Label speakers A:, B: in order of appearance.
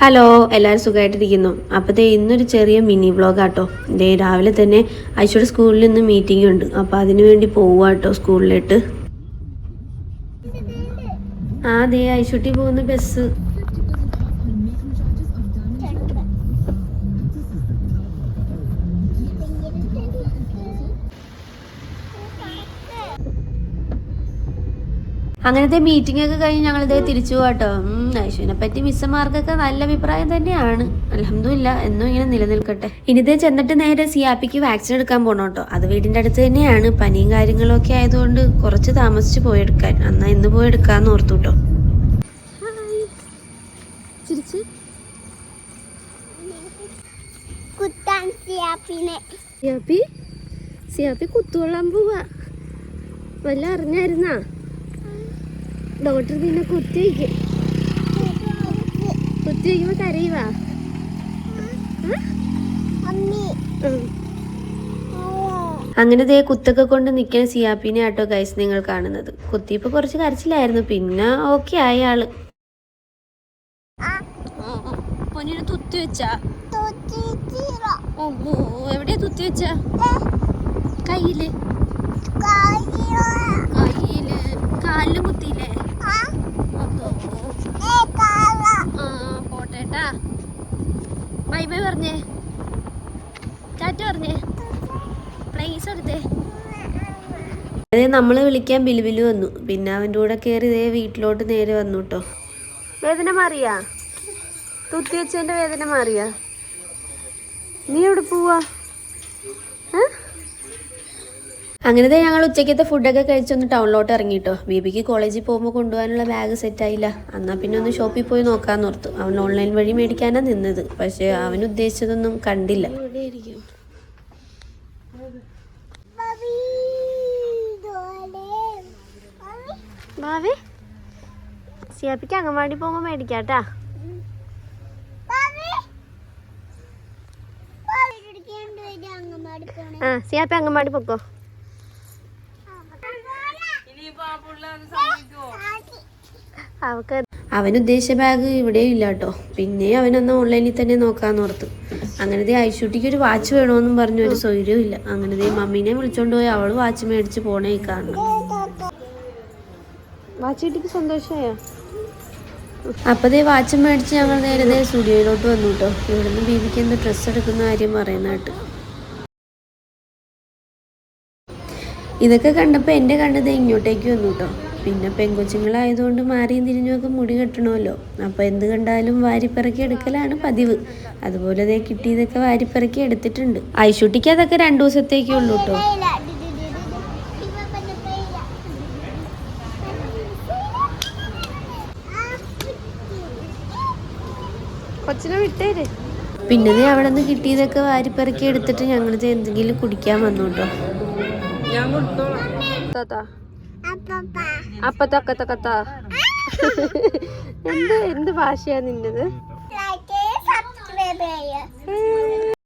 A: Hello എല്ലാവരും സുഖമായിട്ടിരിക്കുന്നു അപ്പോഴത്തെ ഇന്നൊരു ചെറിയ മിനി വ്ളോഗ് ആട്ടോ ഇതേ രാവിലെ തന്നെ ഐശ്വര്യ സ്കൂളിൽ നിന്ന് മീറ്റിംഗ് ഉണ്ട്. അപ്പോൾ അതിനു വേണ്ടി പോവുക കേട്ടോ സ്കൂളിലോട്ട്. ആ ദേ ഐശ്വട്ടി പോകുന്ന ബസ് അങ്ങനത്തെ മീറ്റിംഗ് ഒക്കെ കഴിഞ്ഞ് ഞങ്ങൾ ഇതേ തിരിച്ചു കേട്ടോ ഐശുവിനെ പറ്റി മിസ്സന്മാർക്കൊക്കെ നല്ല അഭിപ്രായം തന്നെയാണ്. അലഹമില്ല എന്നും ഇങ്ങനെ നിലനിൽക്കട്ടെ. ഇനിതേ ചെന്നിട്ട് നേരെ സിയാപ്പിക്ക് വാക്സിൻ എടുക്കാൻ പോകണം കേട്ടോ അത് വീടിന്റെ അടുത്ത് തന്നെയാണ്. പനിയും കാര്യങ്ങളും ഒക്കെ ആയതുകൊണ്ട് കുറച്ച് താമസിച്ച് പോയെടുക്കാൻ എന്നാ ഇന്ന് പോയി എടുക്കാൻ ഓർത്തു കേട്ടോ ചിരിച്ച്.
B: കുത്താൻ സിയാപ്പിനെ.
A: സിയാപ്പി? സിയാപ്പി കുത്തുകൊള്ളാൻ പോവാ. വല്ല അറിഞ്ഞായിരുന്നാ? ഡോക്ടർ നിന്നെ കുത്തി വയ്ക്കും. കുത്തി വയ്ക്കുമ്പോ കരയുവാ. അങ്ങനെ ദേ കുത്തൊക്കെ കൊണ്ട് നിൽക്കുന്ന സിയാപ്പിനെ ആട്ടോ ഗൈസ് നിങ്ങൾ കാണുന്നത്. കുത്തിയപ്പോൾ കുറച്ച് കരച്ചിലായിരുന്നു പിന്നെ ഓക്കെ ആയ ആൾ. പൊന്നിന് തുത്തി വെച്ചാ?
B: തൊട്ടിച്ചിറ
A: ഓഹോ എവിടെയാ തുത്തി വെച്ചാ? കയ്യിൽ. കാലിൽ കുത്തിയില്ലേ? പോട്ടേട്ടാ. ബൈ ബൈ പറഞ്ഞേ. ചാറ്റ പറഞ്ഞേ. പ്ലേസ് എടുത്തേ. അതെ നമ്മൾ വിളിക്കാൻ ബിലുബിലു വന്നു. പിന്നെ അവന്റെ കൂടെ കയറി ഇതേ വീട്ടിലോട്ട് നേരെ വന്നു കേട്ടോ വേദന മാറിയാ? തുത്തി വെച്ചതിന്റെ വേദന മാറിയാ? നീ എവിടെ പോവാ? ഏ? അങ്ങനത്തെ ഞങ്ങൾ ഉച്ചയ്ക്കത്തെ ഫുഡൊക്കെ കഴിച്ചൊന്ന് ടൗണിലോട്ട് ഇറങ്ങിയിട്ടോ ബേബിക്ക് കോളേജിൽ പോകുമ്പോൾ കൊണ്ടുപോകാനുള്ള ബാഗ് സെറ്റായില്ല എന്നാൽ പിന്നെ ഒന്ന് ഷോപ്പിൽ പോയി നോക്കാന്ന് ഓർത്തു. അവൻ ഓൺലൈൻ വഴി മേടിക്കാനാണ് നിന്നത്. പക്ഷേ അവൻ ഉദ്ദേശിച്ചതൊന്നും കണ്ടില്ല. സിയാപ്പിക്ക് അംഗൻവാടി പോകുമ്പോൾ മേടിക്കാട്ടാ.
B: അങ്ങമാടി
A: ആ സിയാപ്പി അംഗൻവാടി പൊക്കോ. അവക്ക് അവൻ ഉദ്ദേശിച്ച ബാഗ് ഇവിടെയും ഇല്ല കേട്ടോ പിന്നെ അവനൊന്ന് ഓൺലൈനിൽ തന്നെ നോക്കാന്ന് ഓർത്തു. അങ്ങനത്തെ ഐശുട്ടിക്ക് ഒരു വാച്ച് വേണമെന്നും പറഞ്ഞു ഒരു സൗകര്യവും ഇല്ല. അങ്ങനത്തെ മമ്മീനെ വിളിച്ചോണ്ട് പോയി അവൾ വാച്ച് മേടിച്ച് പോണേ കാണണം. വാച്ച് കിട്ടിക്ക് സന്തോഷമായോ അപ്പതേ വാച്ച് മേടിച്ച് ഞങ്ങൾ നേരെ സ്റ്റുഡിയോയിലോട്ട് വന്നു കേട്ടോ ഇവിടുന്ന് ബീബിക്ക് എന്ത് ഡ്രസ്സ് എടുക്കുന്ന കാര്യം പറയുന്ന കേട്ട്. ഇതൊക്കെ കണ്ടപ്പോൾ എന്റെ കണ്ടത് ഇങ്ങോട്ടേക്ക് വന്നു കേട്ടോ പിന്നെ പെങ്കൊച്ചുങ്ങളായതുകൊണ്ട് മാറിയും തിരിഞ്ഞുമൊക്കെ മുടി കെട്ടണമല്ലോ. അപ്പോൾ എന്ത് കണ്ടാലും വാരിപ്പിറക്കി എടുക്കലാണ് പതിവ്. അതുപോലെ ദേ കിട്ടിയതൊക്കെ വാരിപ്പിറക്കി എടുത്തിട്ടുണ്ട്. ഐശുട്ടിക്ക് അതൊക്കെ രണ്ടു ദിവസത്തേക്കേ ഉള്ളൂ കേട്ടോ
B: പിന്നെ
A: കൊച്ചിനെ വിട്ടേര്. പിന്നെ ദേ അവിടെ നിന്ന് കിട്ടിയതൊക്കെ വാരിപ്പിറക്കി എടുത്തിട്ട് ഞങ്ങൾ എന്തെങ്കിലും കുടിക്കാൻ വന്നു കേട്ടോ ഞാൻ കൊടുത്തോളാം
B: അപ്പപ്പാ
A: അപ്പത്തക്കത്തക്കത്ത എന്ത് എന്ത് ഭാഷയാ നിന്റത്
B: ലൈക്ക് സബ്സ്ക്രൈബ് ചെയ്യുക